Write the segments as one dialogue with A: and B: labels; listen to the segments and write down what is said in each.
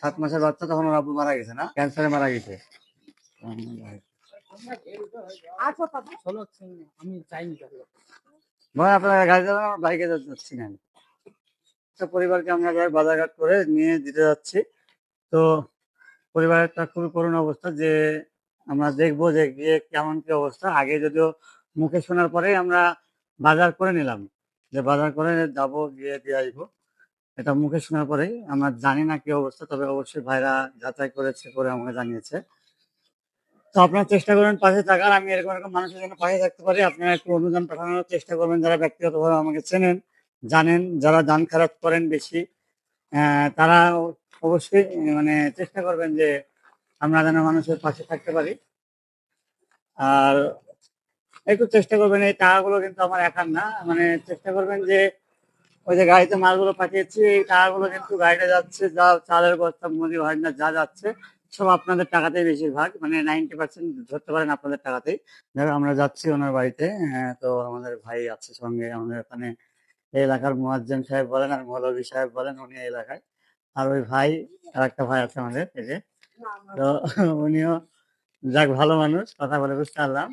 A: সাত মাসের বাচ্চা তখন ওর আব্বু মারা গেছে না? ক্যান্সারে মারা গেছে। ভাই, আপনারা গাড়ি আমরা বাইকে যাচ্ছি না। পরিবারকে আমরা বাজারঘাট করে নিয়ে দিতে যাচ্ছি। তো পরিবারেরটা খুবই করুণ অবস্থা যে আমরা দেখব যে গিয়ে কেমন কি অবস্থা। আগে যদিও মুখে শোনার পরেই আমরা বাজার করে নিলাম। যে বাজার করে যাব, গিয়ে দিয়ে আসব। এটা মুখে শোনার পরে, আমরা জানি না কি অবস্থা, তবে অবশ্যই ভাইরা যাচাই করেছে করে আমাকে জানিয়েছে। তো আপনারা চেষ্টা করবেন পাশে থাকার, আমি এরকম এরকম মানুষের জন্য পাশে থাকতে পারি। আপনারা একটু অনুদান পাঠানোর চেষ্টা করবেন, যারা ব্যক্তিগতভাবে আমাকে চেনেন, জানেন, যারা দান খারাপ করেন বেশি তারা অবশ্যই মানে চেষ্টা করবেন যে আমরা যেন মানুষের পাশে থাকতে পারি। আর একটু চেষ্টা করবেন, এই টাকাগুলো কিন্তু আমার একার না। মানে চেষ্টা করবেন যে ওই যে গাড়িতে মালগুলো পাঠিয়েছি এই টাকাগুলো কিন্তু গাড়িতে যাচ্ছে যা চালের বস্তা মুদি ভাজনা যা যাচ্ছে সব আপনাদের টাকাতেই বেশিরভাগ মানে নাইনটি পার্সেন্ট ধরতে পারেন আপনাদের টাকাতেই। দেখো আমরা যাচ্ছি ওনার বাড়িতে হ্যাঁ, তো আমাদের ভাই আছে সঙ্গে আমাদের ওখানে এলাকার মুয়াজ্জেম সাহেব বলেন আর মৌলভী সাহেব বলেন উনি এলাকায়। আর ওই ভাই আর একটা ভাই আছে আমাদের এই যে তো উনিও যাক ভালো মানুষ কথা বলে বুঝতে পারলাম।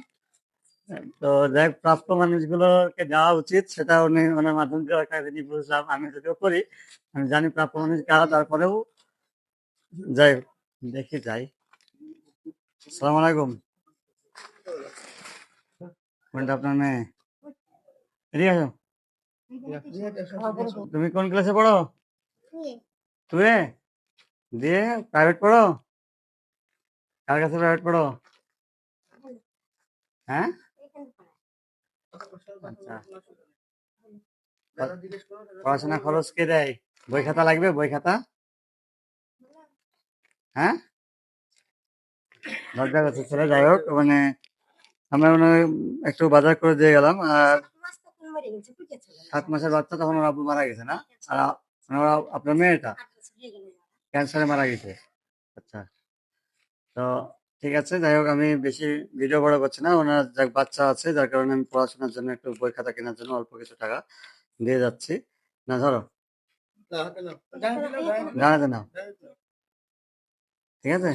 A: তো যাক প্রাপ্ত মানুষগুলোকে দেওয়া উচিত, সেটা উনি ওনার মাধ্যম একটা জিনিস বুঝলাম, আমি যদিও করি, আমি জানি প্রাপ্য মানুষ কারা, তারপরেও যাই দেখি যাই। সালাম আলাইকুম। কোনটা আপনার মেয়ে। এদিকে আসো। তুমি কোন ক্লাসে পড়ো? তুই দিয়ে প্রাইভেট পড়ো? কার কাছে প্রাইভেট পড়ো? হ্যাঁ? পড়াশোনা খরচ কে দেয়? বই খাতা লাগবে? বই খাতা? হ্যাঁ? লজ্জা করছে ছেলে যাই হোক। মানে আমরা মানে একটু বাজার করে দিয়ে গেলাম। আর সাত মাসের বাচ্চা তখন ওর আব্বু মারা গেছে না? আর মানে ওরা আপনার মেয়েটা? ক্যান্সারে মারা গেছে। আচ্ছা। তো ঠিক আছে যাই হোক আমি বেশি ভিডিও বড় করছি না ওনার যাক বাচ্চা আছে যার কারণে আমি পড়াশোনার জন্য একটু বই খাতা কেনার জন্য অল্প কিছু টাকা দিয়ে যাচ্ছি না ধরো নাও ঠিক আছে